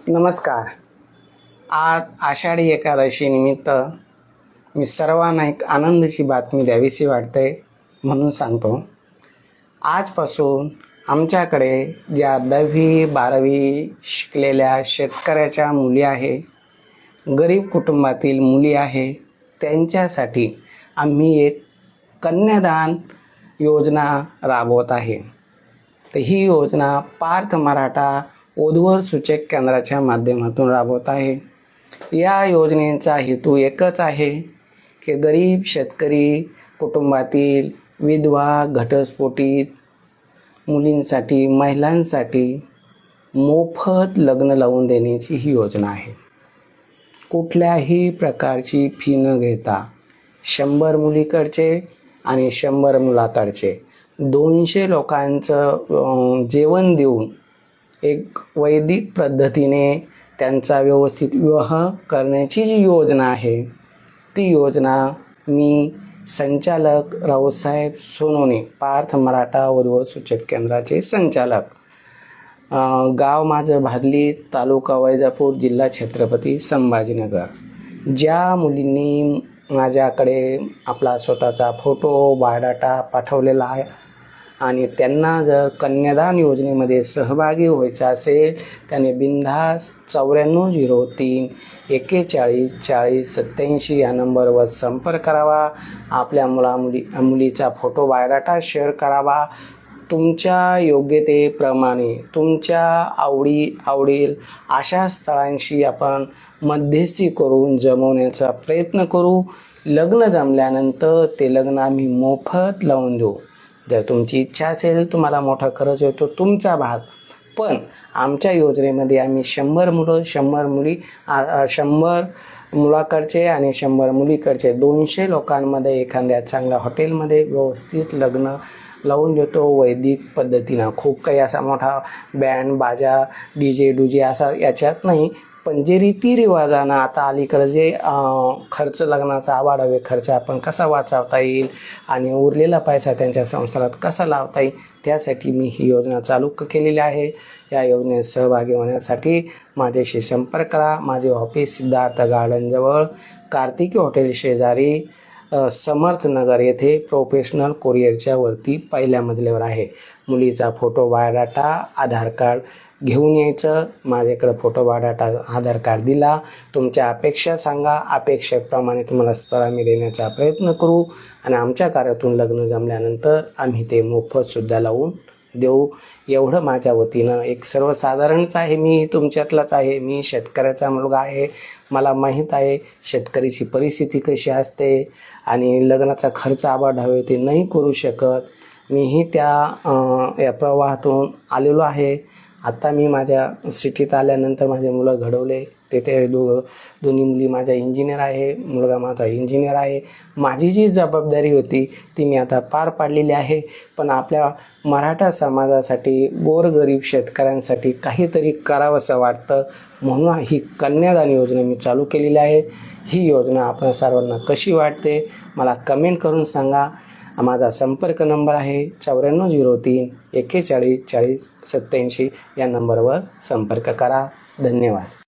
नमस्कार. आज आषाढी एकादशीनिमित्त मी सर्वांना एक आनंदाची बातमी द्यावीशी वाटते म्हणून सांगतो. आजपासून आमच्याकडे ज्या दहावी बारावी शिकलेल्या शेतकऱ्याच्या मुली आहे गरीब कुटुंबातील मुली आहे त्यांच्यासाठी आम्ही एक कन्यादान योजना राबवत आहे. तर ही योजना पार्थ मराठा उद्भव सूचक केंद्राच्या माध्यमातून राबवत आहे. या योजनेचा हेतू एकच आहे की गरीब शेतकरी कुटुंबातील विधवा घटस्फोटीत मुलींसाठी महिलांसाठी मोफत लग्न लावून देण्याची ही योजना आहे. कुठल्याही प्रकारची फी न घेता शंभर मुलीकडचे आणि शंभर मुलाकडचे दोनशे लोकांचं जेवण देऊन एक वैदिक पद्धतीने त्यांचा व्यवस्थित विवाह करण्याची जी योजना आहे ती योजना मी संचालक राऊसाहेब सोनोने पार्थ मराठा उद्भव सूचक केंद्राचे संचालक. गाव माझं भादली तालुका वैजापूर जिल्हा छत्रपती संभाजीनगर. ज्या मुलींनी माझ्याकडे आपला स्वतःचा फोटो बायोडाटा पाठवलेला आहे आणि त्यांना जर कन्यादान योजनेमध्ये सहभागी व्हायचं असेल त्याने बिनधास चौऱ्याण्णव झिरो तीन एक्केचाळीस चाळीस सत्याऐंशी या नंबरवर संपर्क करावा. आपल्या मुला मुली मुलीचा फोटो बायोडाटा शेअर करावा. तुमच्या योग्यतेप्रमाणे तुमच्या आवडी आवडील अशा स्थळांशी आपण मध्यस्थी करून जमवण्याचा प्रयत्न करू. लग्न जमल्यानंतर ते लग्न आम्ही मोफत लावून देऊ. जर तुमची इच्छा असेल तुम्हाला मोठा खर्च होतो तुमचा भाग. पण आमच्या योजनेमध्ये आम्ही शंभर मुलं शंभर मुली शंभर मुलाकडचे आणि शंभर मुलीकडचे दोनशे लोकांमध्ये एखाद्या चांगल्या हॉटेलमध्ये व्यवस्थित लग्न लावून देतो. वैदिक पद्धतीनं खूप काही असा मोठा बँड बाजा डी जे डुजे असा याच्यात नाही पण जे रीतिरिवाजानं आता अलीकडं जे खर्च लग्नाचा आवाडावे खर्च आपण कसा वाचवता येईल आणि उरलेला पैसा त्यांच्या संसारात कसा लावता येईल त्यासाठी मी ही योजना चालू केलेली आहे. या योजनेत सहभागी होण्यासाठी माझ्याशी संपर्क करा. माझे ऑफिस सिद्धार्थ गार्डनजवळ कार्तिकी हॉटेल शेजारी समर्थनगर येथे प्रोफेशनल कोरिअरच्या वरती पहिल्या मजल्यावर आहे. मुलीचा फोटो बायोडाटा आधार कार्ड घेऊन यायचं. माझ्याकडे फोटो बायोडाटा आधार कार्ड दिला. तुमच्या अपेक्षा सांगा. अपेक्षेप्रमाणे तुम्हाला स्थळ आम्ही देण्याचा प्रयत्न करू. आणि आमच्या कार्यातून लग्न जमल्यानंतर आम्ही ते मोफतसुद्धा लावून देऊ. एवढं माझ्या वतीनं एक सर्वसाधारणच आहे. मी तुमच्यातलाच आहे. मी शेतकऱ्याचा मुलगा आहे. मला माहीत आहे शेतकरीची परिस्थिती कशी असते आणि लग्नाचा खर्च आवाढावे ते नाही करू शकत. मीही त्या या प्रवाहातून आलेलो आहे. आता मी माझ्या सिटीत आल्यानंतर माझे मुलं घडवले. तेथे दो दोघं दोन्ही मुली माझ्या इंजिनियर आहे मुलगा माझा इंजिनियर आहे. माझी जी जबाबदारी होती ती मी आता पार पाडलेली आहे. पण आपल्या मराठा समाजासाठी गोरगरीब शेतकऱ्यांसाठी काहीतरी करावंसं वाटतं. म्हणून ही कन्यादान योजना मी चालू केलेली आहे. ही योजना आपण सर्वांना कशी वाटते मला कमेंट करून सांगा. माझा संपर्क नंबर आहे चौऱ्याण्णव झिरो तीन एक्केचाळीस चाळीस सत्याऐंशी या नंबरवर संपर्क करा. धन्यवाद.